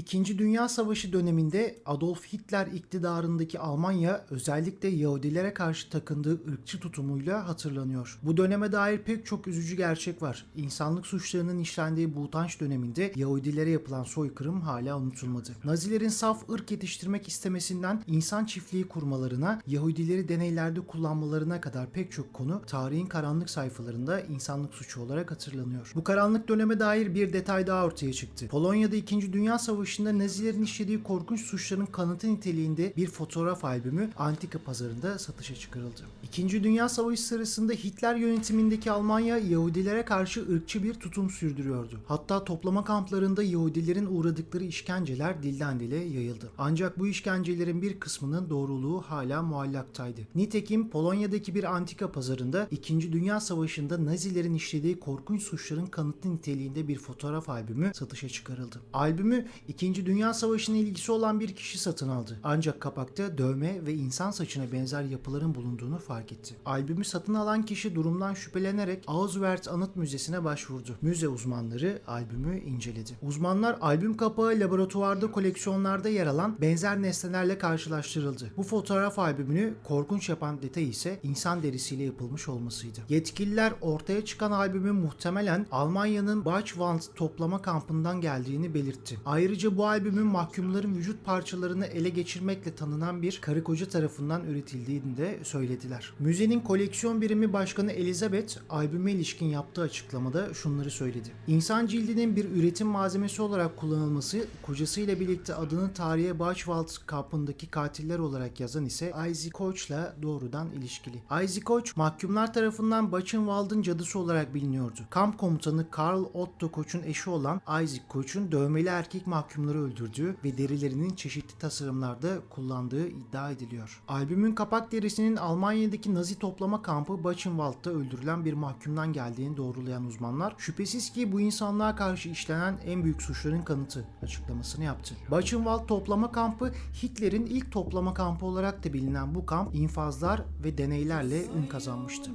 İkinci Dünya Savaşı döneminde Adolf Hitler iktidarındaki Almanya özellikle Yahudilere karşı takındığı ırkçı tutumuyla hatırlanıyor. Bu döneme dair pek çok üzücü gerçek var. İnsanlık suçlarının işlendiği bu utanç döneminde Yahudilere yapılan soykırım hala unutulmadı. Nazilerin saf ırk yetiştirmek istemesinden insan çiftliği kurmalarına, Yahudileri deneylerde kullanmalarına kadar pek çok konu tarihin karanlık sayfalarında insanlık suçu olarak hatırlanıyor. Bu karanlık döneme dair bir detay daha ortaya çıktı. Polonya'da 2. Dünya Savaşı'nda Nazilerin işlediği korkunç suçların kanıtı niteliğinde bir fotoğraf albümü antika pazarında satışa çıkarıldı. 2. Dünya Savaşı sırasında Hitler yönetimindeki Almanya Yahudilere karşı ırkçı bir tutum sürdürüyordu. Hatta toplama kamplarında Yahudilerin uğradıkları işkenceler dilden dile yayıldı. Ancak bu işkencelerin bir kısmının doğruluğu hala muallaktaydı. Nitekim Polonya'daki bir antika pazarında 2. Dünya Savaşı'nda Nazilerin işlediği korkunç suçların kanıtlı niteliğinde bir fotoğraf albümü satışa çıkarıldı. Albümü 2. Dünya Savaşı'na ilgisi olan bir kişi satın aldı. Ancak kapakta dövme ve insan saçına benzer yapıların bulunduğunu fark etti. Albümü satın alan kişi durumdan şüphelenerek Auschwitz Anıt Müzesi'ne başvurdu. Müze uzmanları albümü inceledi. Uzmanlar albüm kapağı laboratuvarda koleksiyonlarda yer alan benzer nesnelerle karşılaştırıldı. Bu fotoğraf albümünü korkunç yapan detay ise insan derisiyle yapılmış olmasıydı. Yetkililer ortaya çıkan albümün muhtemelen Almanya'nın Buchenwald toplama kampından geldiğini belirtti. Ayrıca bu albümün mahkumların vücut parçalarını ele geçirmekle tanınan bir karı koca tarafından üretildiğini de söylediler. Müzenin koleksiyon birimi başkanı Elizabeth albüme ilişkin yaptığı açıklamada şunları söyledi. İnsan cildinin bir üretim malzemesi olarak kullanılması kocasıyla birlikte adını tarihe Buchenwald kampındaki katiller olarak yazan ise Isaac Koch'la doğrudan ilişkili. Isaac Koch mahkumlar tarafından Buchenwald'ın cadısı olarak biliniyordu. Kamp komutanı Karl Otto Koch'un eşi olan Isaac Koch'un dövmeli erkek mahkumları öldürdüğü ve derilerinin çeşitli tasarımlarda kullandığı iddia ediliyor. Albümün kapak derisinin Almanya'daki Nazi toplama kampı Buchenwald'da öldürülen bir mahkumdan geldiğini doğrulayan uzmanlar şüphesiz ki bu insanlığa karşı işlenen en büyük suçların kanıtı açıklamasını yaptı. Buchenwald toplama kampı Hitler'in ilk toplama kampı olarak da bilinen bu kamp infazlar ve deneylerle ün kazanmıştı.